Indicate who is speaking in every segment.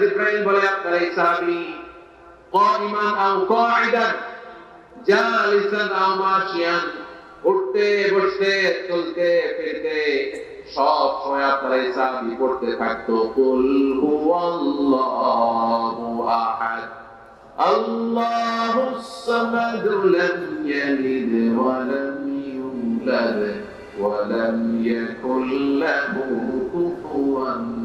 Speaker 1: জিব্রাইল বলে আপনার এই সাহাবী قائما او قاعدا جالسا او ماشيا উঠতে বসতে চলতে ফিরতে সব সময় আপনার এই সাহাবী পড়তে থাকতো কুল হুয়াল্লাহু আহাদ আল্লাহুস সামাদ লাম ইয়ালিদ ওয়া লাম ইউলাদ ولم يكن له كفوا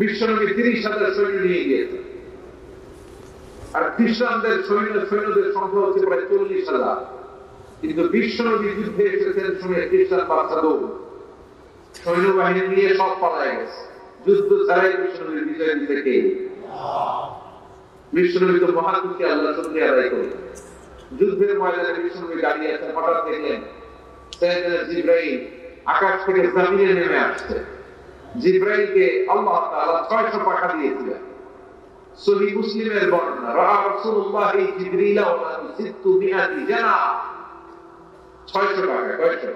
Speaker 1: বিশ্বনবী তিরিশ হাজার সৈন্য নিয়ে গিয়েছেন আর খ্রিস্টানদের সৈন্য সৈন্যদের সংখ্যা হচ্ছে প্রায় চল্লিশ হাজার। কিন্তু বিশ্বনবী যুদ্ধে এসেছেন শুনে খ্রিস্টান বাচ্চা দৌড় সৈন্যবাহিনী নিয়ে সব পালায় গেছে। যুদ্ধ বিজয় তো আল্লাহ আদায় যুদ্ধের ময়দানে দাঁড়িয়ে হঠাৎ দেখলেন আকাশ থেকে জমিনে নেমে আসছে। জিব্রাইলকে আল্লাহ তাআলা 600 পাখা দিয়েছিলেন। সহি মুসলিমের বর্ণনা রা রাসূলুল্লাহ জিবরিল ওয়া সিত্তু মিআতি জানা। 600 পাখা, কয়শো?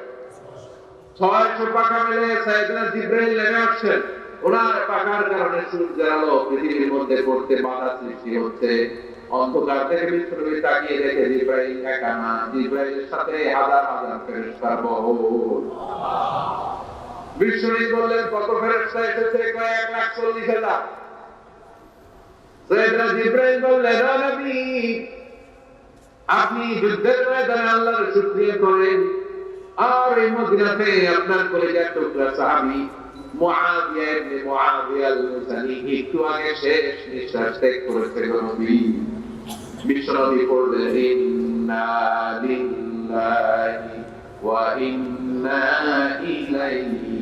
Speaker 1: 600 পাখা মিলে সৈয়দনা জিব্রাইল নেমে আসছেন। ওনার পাখার কারণে সূর্যের আলো পৃথিবীর মধ্যে পড়তে বাধা সৃষ্টি হচ্ছে। অন্ধকার থেকে বিশ্বনবী তাকিয়ে দেখে জিব্রাইল একা না। জিব্রাইলের সাথে হাজার হাজার ফেরেশতার বহর। বিশ্বনবী বললেন, কত ফেরেশতা এসেছে? কয়েক লাখ চল্লিশ হাজার। আপনি যুদ্ধের ময়দানে আল্লাহর শুকরিয়া করেন। আর এই মদিনাতে আপনার কলেজার টুকরা সাহাবী মুআবিয়া মুআবিয়া আল-মুসানি একটু আগে শেষ নিঃশ্বাস ত্যাগ করেছে নবী। বিশ্বনবী পড়লেন, ইন্না লিল্লাহি ওয়া ইন্না ইলাইহি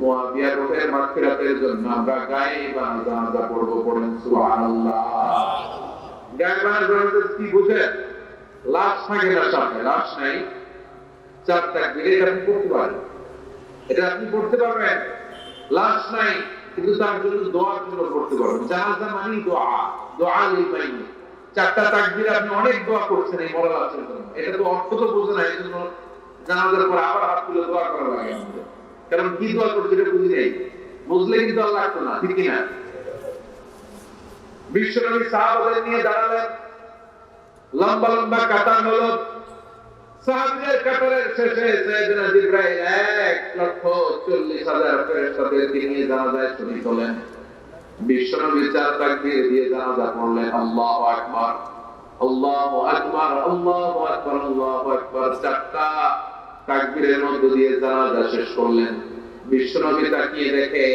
Speaker 1: মুআবিয়া রুহের মাগফিরাতের জন্য আমরা গায়েবা জানাজা পড়ব পড়েন, সুবহানাল্লাহ। গায়েবা জানাজা কি বুঝেন লাশ থাকে না সামনে, লাশ নাই। চার তাকবীর এটা আপনি পড়তে পারেন। চারটা তাকবীর আপনি অনেক দোয়া করছেন এই মরা এটা তো অর্থ তো বোঝে না, এই জন্য জানাজার পর আবার হাত তুলে দোয়া করা লাগে আমাদের। কারণ কি দোয়া করছে এটা বুঝি নেই। বুঝলে কিন্তু আর লাগতো না, ঠিক কিনা? বিশ্বনবী সাহাবাদের নিয়ে দাঁড়ালেন। লম্বা লম্বা কাতার হলো সাহাবীদের কাতারের শেষে সাইয়েদনা জিব্রাইল এক লক্ষ চল্লিশ হাজার ফেরেশতাদেরকে নিয়ে জানাজায় শরীক হলেন বিশ্বনবী চার তাকবীর দিয়ে জানাজা পড়লেন, আল্লাহু আকবার আল্লাহু আকবার আল্লাহু আকবার আল্লাহু আকবার। চারটা তাকবীরের মধ্য দিয়ে জানাজা শেষ করলেন। বিশ্বনবী তাকিয়ে দেখে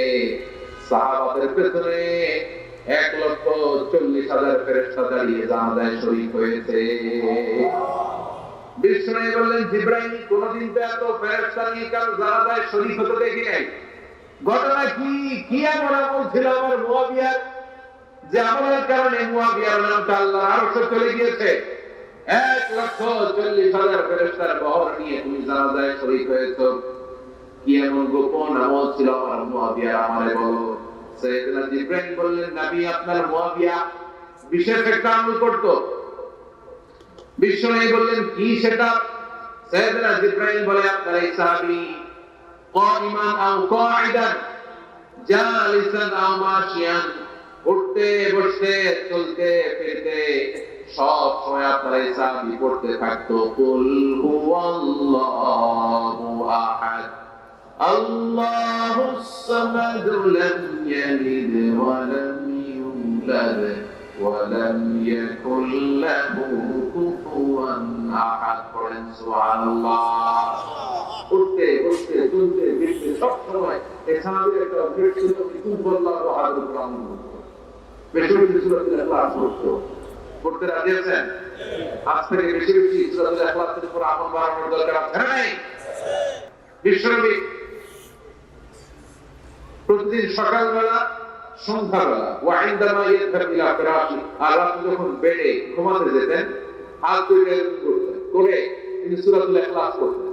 Speaker 1: সাহাবাদের পেছনে এক লক্ষ চল্লিশ হাজার ফেরেশতা দাঁড়িয়ে জানাজায় হয়েছে। বললেন, জিব্রাইল, কোনদিন তো এত ফেরেশতা নিয়ে জানাজায় হতে দেখি নাই। ঘটনা কি কি আমার মুয়াবিয়ার? যে আমলের কারণে মুয়াবিয়ার নামটা আল্লাহ আরও চলে গিয়েছে। এক লক্ষ চল্লিশ হাজার ফেরেশতার বহর নিয়ে তুমি জানাজায় শরীক হয়েছ কি এমন গোপন আমল ছিল আমার মুয়াবিয়ার আমারে বলো সৈয়দনা জিব্রাইল বললেন নবী আপনার মুয়াবিয়া বিশেষ একটা আমল করতো বিশ্বনবী বললেন কি সেটা সৈয়দনা জিব্রাইল বলে আপনার এই সাহাবী قائما او قاعدا جالسا او ماشيا উঠতে বসতে চলতে ফিরতে সব সময় আপনারা এই চাবি পড়তে থাকতো। কুল হুয়াল্লাহু আহাদ। আল্লাহুস সামাদ লাম ইয়ালিদ ওয়া লাম ইউলাদ ওয়া লাম ইয়াকুল লাহু কুফুয়ান আহাদ। পড়েন সুবহানাল্লাহ। উঠতে বসতে চলতে ফিরতে সব সময় এই একটা অভ্যেস ছিল কুল আল্লাহু আহাদ কোরআন বেশি বেশি সূরা তেলাওয়াত করতো পড়তে রাজি আছেন? আজ থেকে বেশি বেশি সুরাতুল ইখলাসের উপর আমল বাড়ানোর দরকার আছে না নাই? বিশ্বনবী প্রতিদিন সকালবেলা, সন্ধ্যাবেলা, ওয়াইন্দামা ইয়াদহাব ইলা ফিরাশি, আর রাতে যখন বেডে ঘুমাতে যেতেন, হাত দুইটা করতেন করে তিনি সূরাতুল ইখলাস করতেন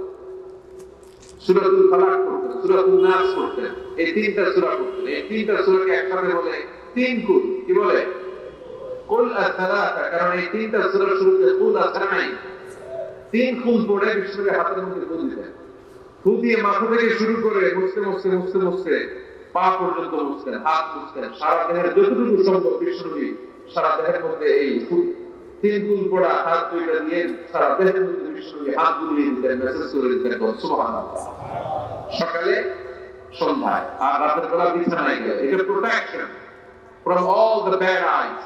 Speaker 1: সূরাতুল ফালাক করতেন সূরাতুল নাস করতেন এই কারণ এই তিনটা সূরা শুরুতে কুল আছে নাই তিন কুল পড়ে বিশ্বকে হাতের মধ্যে কুল দিতেন ফু দিয়ে মাথা থেকে শুরু করে মুছতে মুছতে মুছতে মুছতে পা পর্যন্ত মুছতেন হাত মুছতেন সারা দেহের যতটুকু সম্ভব বিষ্ণুবী সারা দেহের মধ্যে এই তিন কুল পড়া হাত দুইটা দিয়ে সারা দেহের মধ্যে বিষ্ণুবী হাত বুলিয়ে দিতেন মেসেজ করে দিতেন সকালে, সন্ধ্যায়, আর রাতের বেলা বিছানায় গেলে। এটা protection from all the bad eyes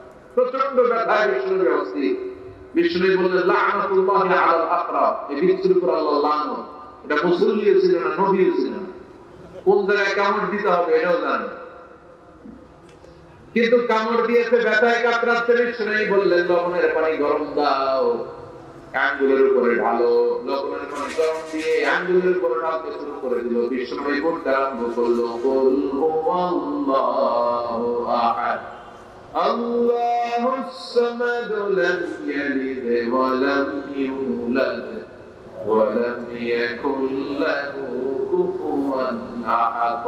Speaker 1: প্রচণ্ড ব্যথায় বিষ্ণুর বললেন আলাল এই বিচ্ছুর উপর আল্লাহ এটা না কোন জায়গায় কামড় দিতে হবে এটাও কিন্তু কামড় দিয়েছে, ব্যথায় কাতরাচ্ছে বিষ্ণু বললেন, লবণের পানি গরম দাও। আঙ্গুলের উপরে ঢালো। লবণের পানি গরম দিয়ে আঙ্গুলের উপরে ঢালতে শুরু করে দিল। বিষ্ণু পড়তে আরম্ভ করল কুল হুয়াল্লাহু আহাদ। আল্লাহুস সামাদ লাম ইয়ালিদ ওয়া লাম ইউলাদ ওয়া লাম ইয়াকুল লাহু কুফুয়ান আহাদ।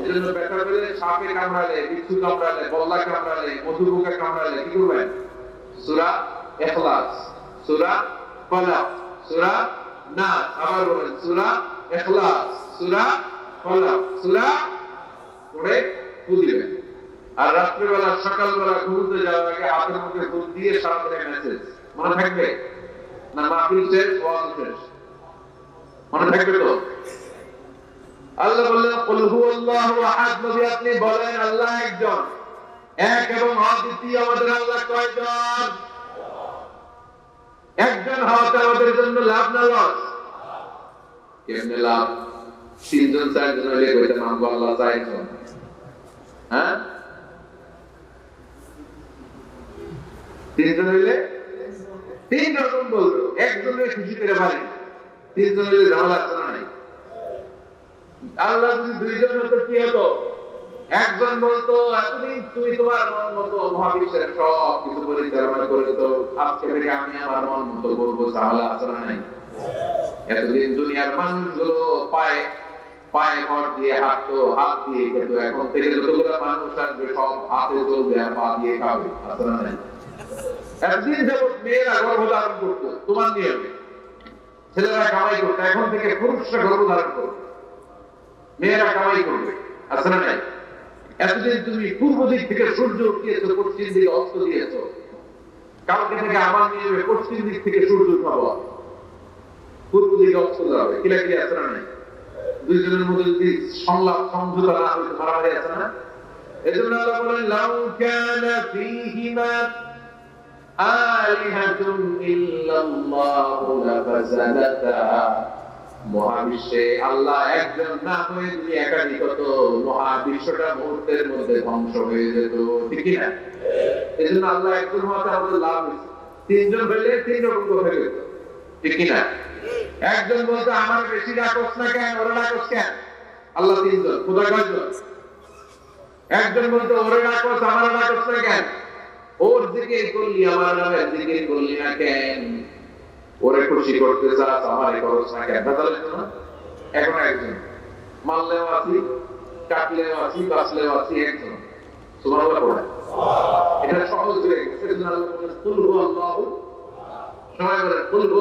Speaker 1: এজন্য ব্যথা পেলে সাপে কামড়ালে, বিচ্ছু কামড়ালে বল্লা কামড়ালে মধু কামড়ালে কি করবেন? সূরা ইখলাস, সূরা ফালাক, সূরা নাস, আবার বলেন, সূরা ইখলাস, সূরা ফালাক, সূরা পড়ে ফু দিবেন। আর রাত্রিবেলা, সকালবেলা ঘুমোতে যাওয়ার আগে হাতের মধ্যে ফুল দিয়ে দিনের মেসেজ মনে থাকবে? না মাহফিল শেষ ওয়াজ শেষ মনে থাকবে তো? আল্লাহ বললেন, কুল হুয়াল্লাহু আহাদ নবী আপনি বলেন, আল্লাহ একজন। এক এবং অদ্বিতীয় আমাদের আল্লাহ কয়জন? একজন হওয়াতে আমাদের জন্য লাভ না লস? কেমনে লাভ? তিনজন, চারজন হইলে কইতে মানবো আল্লাহ চারজন হ্যাঁ? তিনজন হইলে তিন রকম বলতো একজনের খুশি করে পারি তিনজন হইলে ঝামেলা না নাই। আল্লাহ যদি দুইজন হতো কি হতো? একজন বলতো, এতদিন তুমি তোমার মন মতো মহাবিশ্বের সব কিছু পরিচালনা করে তো আজকে থেকে আমি আমার মন মতো বলব তাহলে আসলে নাই? এতদিন দুনিয়ার মানুষগুলো পায়ে পায়ে ঘর দিয়ে হাঁটতো, হাত দিয়ে খেতো, এখন থেকে যতগুলো মানুষ আসবে, সব হাতে চলবে পা দিয়ে খাবে আসলে নাই? এতদিন যাবত মেয়েরা গর্ভধারণ করতো। তোমার নিয়মে ছেলেরা কামাই করতো। এখন থেকে পুরুষরা গর্ভধারণ করবে। মেয়েরা কামাই করবে। আছে নাই? এতদিন তুমি পূর্ব দিক থেকে সূর্য উঠিয়েছো, পশ্চিম দিকে অস্ত দিয়েছ। কালকে থেকে আমার নিয়মে পশ্চিম দিক থেকে সূর্য উঠাবো। পূর্ব দিকে অস্ত যাবে। কিলা কি আছে নাই? দুইজনের মধ্যে যদি সংলাপ, সমঝোতা না হইতে মারামারি আছে না? এজন্য আল্লাহ বলেন, লাউ কানা ফীহিমা মহাবিশ্বে আল্লাহ একজন না হয়ে যদি একাধিক মহাবিশ্বটা মুহূর্তের মধ্যে ধ্বংস হয়ে যেত, ঠিক না এই আল্লাহ একজন হওয়াতে আমাদের লাভ তিনজন হইলে তিন রকম হয়ে যেত ঠিক কিনা? একজন বলতো আমার বেশি রাখস না কেন, ওরা রাখস কেন? আল্লাহ তিনজন খোদা কয়জন? একজন বলতো ওরে রাখস আমার রাখস না কেন? ওর জিকির করলি, আমার নামে জিকির করলি না কেন? ওরে খুশি করতে চাস, আমার খরচ না কেন? তাহলে এখন একজন। মানলেও আছি, কাটলেও আছি, বাঁচলেও আছি, একজন। সুবহানাল্লাহ পড়ে। এটা সহজ হয়ে গেছে। আল্লাহ বলেন কুল হু সবাই বলেন, কুল হু